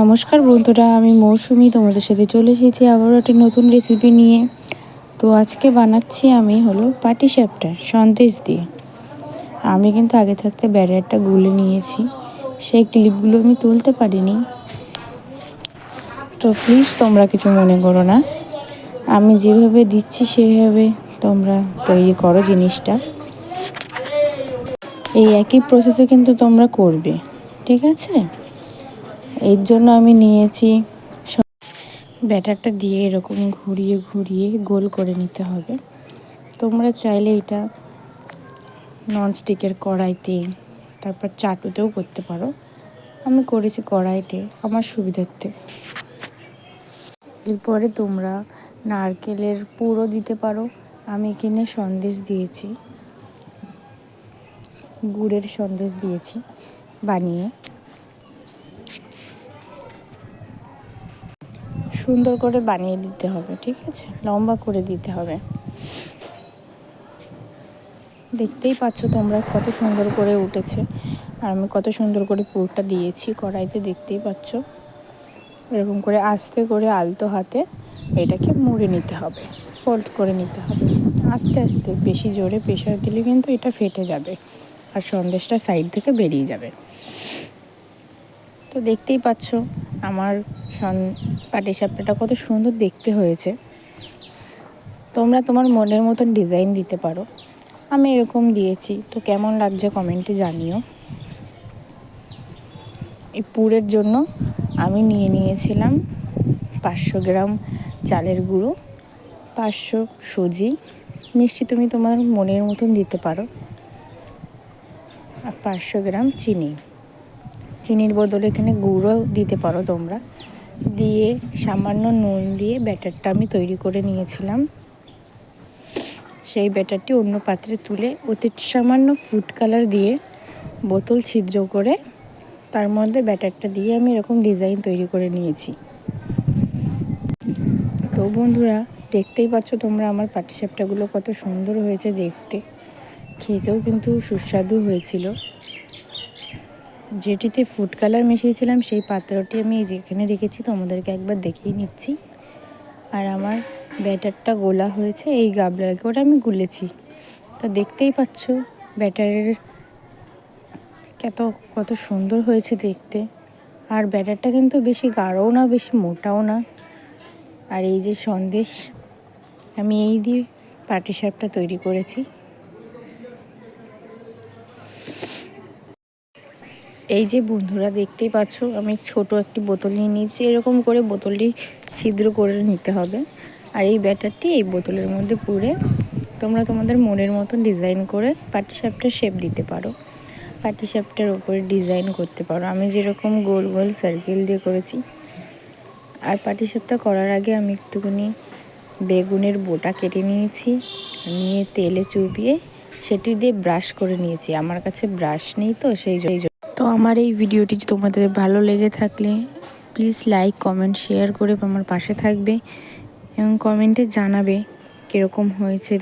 নমস্কার বন্ধুরা, আমি মৌসুমি, তোমাদের সাথে চলে এসেছি আবারও একটি নতুন রেসিপি নিয়ে। তো আজকে বানাচ্ছি আমি হলো পাটি সাপটা সন্দেশ দিয়ে। আমি কিন্তু আগে থাকতে ব্যারিয়ারটা গুলে নিয়েছি, সেই ক্লিপগুলো আমি তুলতে পারিনি। তো প্লিজ তোমরা কিছু মনে করো না। আমি যেভাবে দিচ্ছি, সেভাবে তোমরা তৈরি করো জিনিসটা। এই একই প্রসেসে কিন্তু তোমরা করবে, ঠিক আছে? এর জন্য আমি নিয়েছি ব্যাটারটা দিয়ে এরকম ঘুরিয়ে ঘুরিয়ে গোল করে নিতে হবে। তোমরা চাইলে এটা ননস্টিকের কড়াইতে, তারপর চাটুতেও করতে পারো। আমি করেছি কড়াইতে, আমার সুবিধার্থে। এরপরে তোমরা নারকেলের পুরো দিতে পারো। আমি কিনে সন্দেশ দিয়েছি। গুড়ের সন্দেশ দিয়েছি বানিয়ে। সুন্দর করে বানিয়ে দিতে হবে, ঠিক আছে? লম্বা করে দিতে হবে। দেখতেই পাচ্ছ তোমরা কত সুন্দর করে উঠেছে। আর আমি কত সুন্দর করে পুরটা দিয়েছি কড়াইতে, দেখতেই পাচ্ছ? এরকম করে আস্তে করে আলতো হাতে এটাকে মুড়ে নিতে হবে ফোল্ড করে নিতে হবে। আস্তে আস্তে, বেশি জোরে প্রেশার দিলে কিন্তু এটা ফেটে যাবে আর সন্দেশটা সাইড থেকে বেরিয়ে যাবে। তো দেখতেই পাচ্ছ, আমার সন, পাটিসাপটাটা কত সুন্দর দেখতে হয়েছে। তোমরা তোমার মনের মতন ডিজাইন দিতে পারো। আমি এরকম দিয়েছি, তো কেমন লাগছে কমেন্টে জানিও। এই পুরের জন্য আমি নিয়ে নিয়েছিলাম পাঁচশো গ্রাম চালের গুঁড়ো, পাঁচশো সুজি। মিষ্টি তুমি তোমার মনের মতন দিতে পারো। আর পাঁচশো গ্রাম চিনি। চিনির বদলে এখানে গুঁড়ো দিতে পারো তোমরা। দিয়ে সামান্য নুন দিয়ে ব্যাটারটা আমি তৈরি করে নিয়েছিলাম। সেই ব্যাটারটি অন্য পাত্রে তুলে ওতে সামান্য ফুড কালার দিয়ে বোতল ছিদ্র করে তার মধ্যে ব্যাটারটা দিয়ে আমি এরকম ডিজাইন তৈরি করে নিয়েছি। তো বন্ধুরা, দেখতেই পাচ্ছ তোমরা আমার পাটিসাপটাগুলো কত সুন্দর হয়েছে দেখতে। খেতেও কিন্তু সুস্বাদু হয়েছিল। যেটিতে ফুড কালার মিশিয়েছিলাম, সেই পাত্রটি আমি যেখানে রেখেছি, তোমাদেরকে একবার দেখিয়ে নিচ্ছি। আর আমার ব্যাটারটা গোলা হয়েছে, এই গাবলাকে ওটা আমি গুলেছি। তো দেখতেই পাচ্ছ, ব্যাটারের কত কত সুন্দর হয়েছে দেখতে। আর ব্যাটারটা কিন্তু বেশি গাঢ়ও না, বেশি মোটাও না। আর এই যে সন্দেশ, আমি এই দিয়ে পাটিসাপটা তৈরি করেছি। এই যে বন্ধুরা দেখতেই পাচ্ছ, আমি ছোট একটি বোতল নিয়ে নিয়েছি। এরকম করে বোতলটি ছিদ্র করে নিতে হবে। আর এই ব্যাটারটি এই বোতলের মধ্যে পুরে তোমরা তোমাদের মনের মতন ডিজাইন করে পাটিসাপটার শেপ দিতে পারো। পাটিসাপটার উপরে ডিজাইন করতে পারো। আমি যেরকম গোল গোল সার্কেল দিয়ে করেছি। আর পাটিসাপটা করার আগে আমি একটুখানি বেগুনের বোটা কেটে নিয়েছি। নিয়ে তেলে চুবিয়ে সেটি দিয়ে ব্রাশ করে নিয়েছি। আমার কাছে ব্রাশ নেই তো, সেই তো আমার এই ভিডিওটি তোমাদের ভালো লেগে থাকলে প্লিজ লাইক কমেন্ট শেয়ার করে আমার পাশে থাকবে এবং কমেন্টে জানাবে কীরকম হয়েছে।